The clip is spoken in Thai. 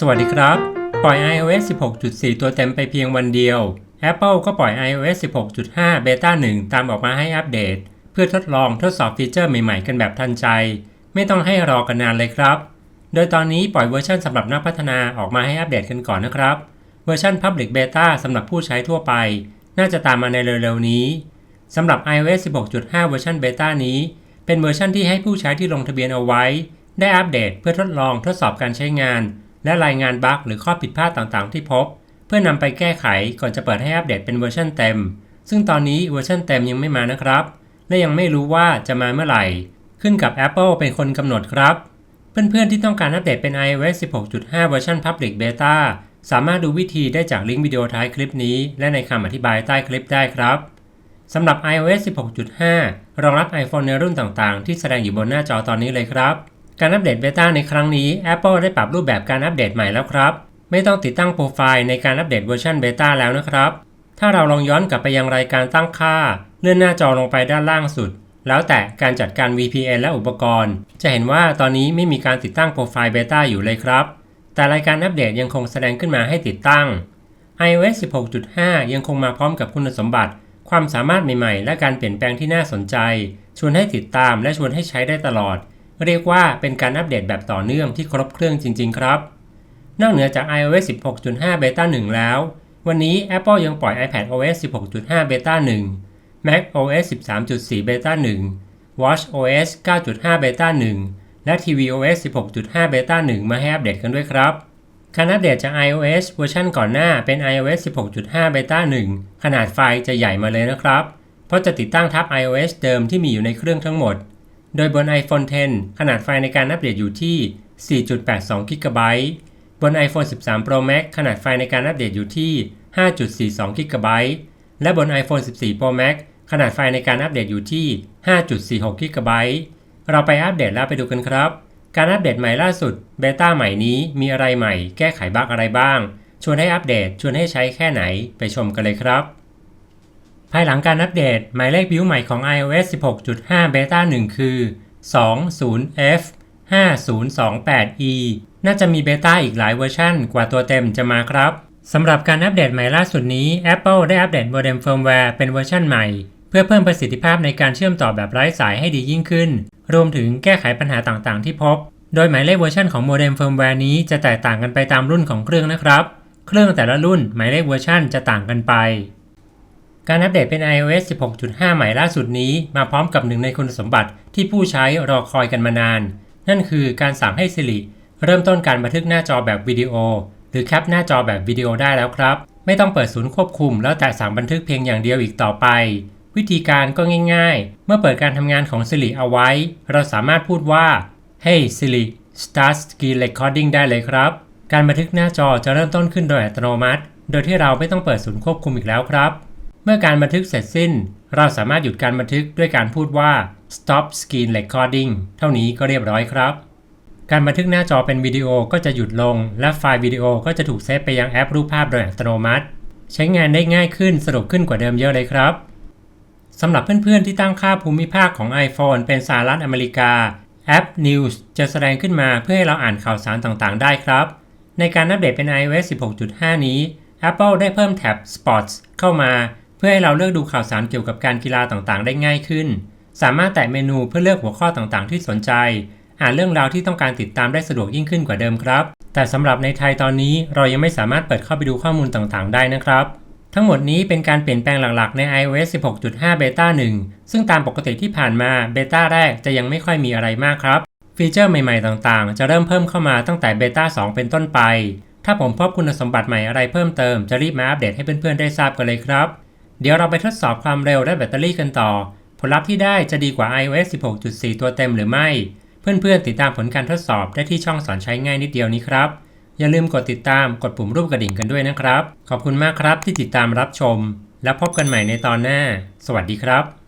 สวัสดีครับ ปล่อย iOS 16.4 ตัวเต็มไปเพียงวันเดียว Apple ก็ปล่อย iOS 16.5 Beta 1 ตามออกมาให้อัปเดต เพื่อทดลองทดสอบฟีเจอร์ใหม่ๆ กันแบบทันใจ ไม่ต้องให้รอกันนานเลยครับ โดยตอนนี้ปล่อยเวอร์ชันสำหรับนักพัฒนาออกมาให้อัปเดตกันก่อนนะครับ เวอร์ชัน Public Beta สำหรับผู้ใช้ทั่วไป น่าจะตามมาในเร็วๆนี้สำหรับ iOS 16.5 เวอร์ชัน Beta นี้ เป็นเวอร์ชันที่ให้ผู้ใช้ที่ลงทะเบียนเอาไว้ ได้อัปเดตเพื่อทดลองทดสอบการใช้งาน และรายงานบั๊กหรือข้อผิดพลาดต่างๆ ที่พบ เพื่อนำไปแก้ไขก่อนจะเปิดให้อัปเดตเป็นเวอร์ชันเต็ม ซึ่งตอนนี้เวอร์ชันเต็มยังไม่มานะครับ และยังไม่รู้ว่าจะมาเมื่อไหร่ ขึ้นกับ Apple เป็นคนกำหนดครับ เพื่อนๆที่ต้องการอัปเดตเป็น iOS 16.5 เวอร์ชัน Public Beta สามารถดูวิธีได้จากลิงก์วิดีโอท้ายคลิปนี้ และในคำอธิบายใต้คลิปได้ครับสำหรับ iOS 16.5 รองรับ iPhone ในรุ่นต่างๆ ที่แสดงอยู่บนหน้าจอตอนนี้เลยครับ การอัปเดตเบต้าในครั้งนี้ Apple ได้ปรับรูปแบบการอัปเดตใหม่แล้วครับ ไม่ต้องติดตั้งโปรไฟล์ในการอัปเดตเวอร์ชันเบต้าแล้วนะครับ ถ้าเราลองย้อนกลับไปยังรายการตั้งค่า เลื่อนหน้าจอลงไปด้านล่างสุด แล้วแต่การจัดการ VPN และอุปกรณ์ จะเห็นว่าตอนนี้ไม่มีการติดตั้งโปรไฟล์เบต้าอยู่เลยครับ แต่รายการอัปเดตยังคงแสดงขึ้นมาให้ติดตั้ง iOS 16.5 ยังคงมาพร้อมกับคุณสมบัติ ความสามารถใหม่ๆ และการเปลี่ยนแปลงที่น่าสนใจ ชวนให้ติดตามและชวนให้ใช้ได้ตลอด เรียกว่าเป็นการอัปเดตแบบต่อเนื่องที่ครบเครื่องจริง ๆ ครับ นอกเหนือจาก iOS 16.5 Beta 1 แล้ว วันนี้ Apple ยังปล่อย iPad OS 16.5 Beta 1 Mac OS 13.4 Beta 1 Watch OS 9.5 Beta 1 และ tvOS 16.5 Beta 1 มาให้อัปเดตกันด้วยครับการอัปเดตจาก iOS เวอร์ชันก่อนหน้าเป็น iOS 16.5 Beta 1 ขนาดไฟล์จะใหญ่มาเลยนะครับ เพราะจะติดตั้งทับ iOS เดิมที่มีอยู่ในเครื่องทั้งหมด โดยบน iPhone 10 ขนาดไฟล์ในการอัปเดตอยู่ที่ 4.82 กิกะไบต์บน iPhone 13 Pro Max ขนาดไฟล์ในการอัปเดตอยู่ที่ 5.42 กิกะไบต์และบน iPhone 14 Pro Max ขนาดไฟล์ในการอัปเดตอยู่ที่ 5.46 กิกะไบต์เราไปอัปเดตแล้วไปดูกันครับ การอัปเดตใหม่ล่าสุดเบต้าใหม่นี้มีอะไรใหม่ แก้ไขบั๊กอะไรบ้าง ชวนให้อัปเดต ชวนให้ใช้แค่ไหน ไปชมกันเลยครับ ภายหลังการอัปเดต หมายเลขบิวใหม่ของ iOS 16.5 Beta 1 คือ 20F 5028E น่าจะมีเบต้าอีกหลายเวอร์ชันกว่าตัวเต็มจะมาครับสำหรับการอัปเดตใหม่ล่าสุดนี้ Apple ได้อัปเดตโมเด็มเฟิร์มแวร์เป็นเวอร์ชันใหม่ เพื่อเพิ่มประสิทธิภาพในการเชื่อมต่อแบบไร้สายให้ดียิ่งขึ้น รวมถึงแก้ไขปัญหาต่างๆ ที่พบ โดยหมายเลขเวอร์ชันของโมเด็มเฟิร์มแวร์นี้จะแตกต่างกันไปตามรุ่นของเครื่องนะครับ เครื่องแต่ละรุ่นหมายเลขเวอร์ชันจะต่างกันไป การอัปเดตเป็น iOS 16.5 ใหม่ล่าสุดนี้ มาพร้อมกับหนึ่งในคุณสมบัติที่ผู้ใช้รอคอยกันมานาน นั่นคือการสั่งให้ Siri เริ่มต้นการบันทึกหน้าจอแบบวิดีโอ หรือแคปหน้าจอแบบวิดีโอได้แล้วครับ ไม่ต้องเปิดศูนย์ควบคุม แล้วแต่สั่งบันทึกเพียงอย่างเดียวอีกต่อไป วิธีการก็ง่ายๆ เมื่อเปิดการทำงานของ Siri เอาไว้ เราสามารถพูดว่า Hey Siri start screen recording ได้เลยครับ การบันทึกหน้าจอจะเริ่มต้นขึ้นโดยอัตโนมัติ โดยที่เราไม่ต้องเปิดศูนย์ควบคุมอีกแล้วครับ เมื่อการบันทึกเสร็จสิ้น เราสามารถหยุดการบันทึกด้วยการพูดว่า stop screen recording เท่านี้ก็เรียบร้อยครับ การบันทึกหน้าจอเป็นวิดีโอก็จะหยุดลง และไฟล์วิดีโอก็จะถูกเซฟไปยังแอปรูปภาพโดยอัตโนมัติ ใช้งานได้ง่ายขึ้นสะดวกขึ้นกว่าเดิมเยอะเลยครับสำหรับเพื่อนๆที่ตั้งค่าภูมิภาคของ iPhone เป็นสหรัฐอเมริกา แอป News จะแสดงขึ้นมาเพื่อให้เราอ่านข่าวสารต่างๆ ได้ครับ ในการอัปเดตเป็น iOS 16.5 นี้ Apple ได้เพิ่มแท็บ Spots เข้ามา พื่อให้เราเลือกดูข่าวสารเกี่ยวกับการกีฬาต่างๆ ได้ง่ายขึ้น สามารถแตะเมนูเพื่อเลือกหัวข้อต่างๆ ที่สนใจ อ่านเรื่องราวที่ต้องการติดตามได้สะดวกยิ่งขึ้นกว่าเดิมครับ แต่สำหรับในไทยตอนนี้เรายังไม่สามารถเปิดเข้าไปดูข้อมูลต่างๆ ได้นะครับทั้งหมดนี้เป็นการเปลี่ยนแปลงหลักๆ ใน iOS 16.5 Beta 1 ซึ่งตามปกติที่ผ่านมาเบต้าแรกจะยังไม่ค่อยมีอะไรมากครับ ฟีเจอร์ใหม่ๆ ต่างๆ จะเริ่มเพิ่มเข้ามาตั้งแต่เบต้า2 เป็นต้นไป ถ้าผมพบคุณสมบัติใหม่อะไรเพิ่มเติมจะรีบมาอัปเดตให้เพื่อนๆ ได้ทราบกันเลยครับ เดี๋ยวเราไปทดสอบความเร็วและแบตเตอรี่กันต่อ ผลลัพธ์ที่ได้จะดีกว่า iOS 16.4 ตัวเต็มหรือไม่ เพื่อนๆ ติดตามผลการทดสอบได้ที่ช่องสอนใช้ง่ายนิดเดียวนี้ครับ อย่าลืมกดติดตามกดปุ่มรูปกระดิ่งกันด้วยนะครับ ขอบคุณมากครับที่ติดตามรับชม แล้วพบกันใหม่ในตอนหน้า สวัสดีครับ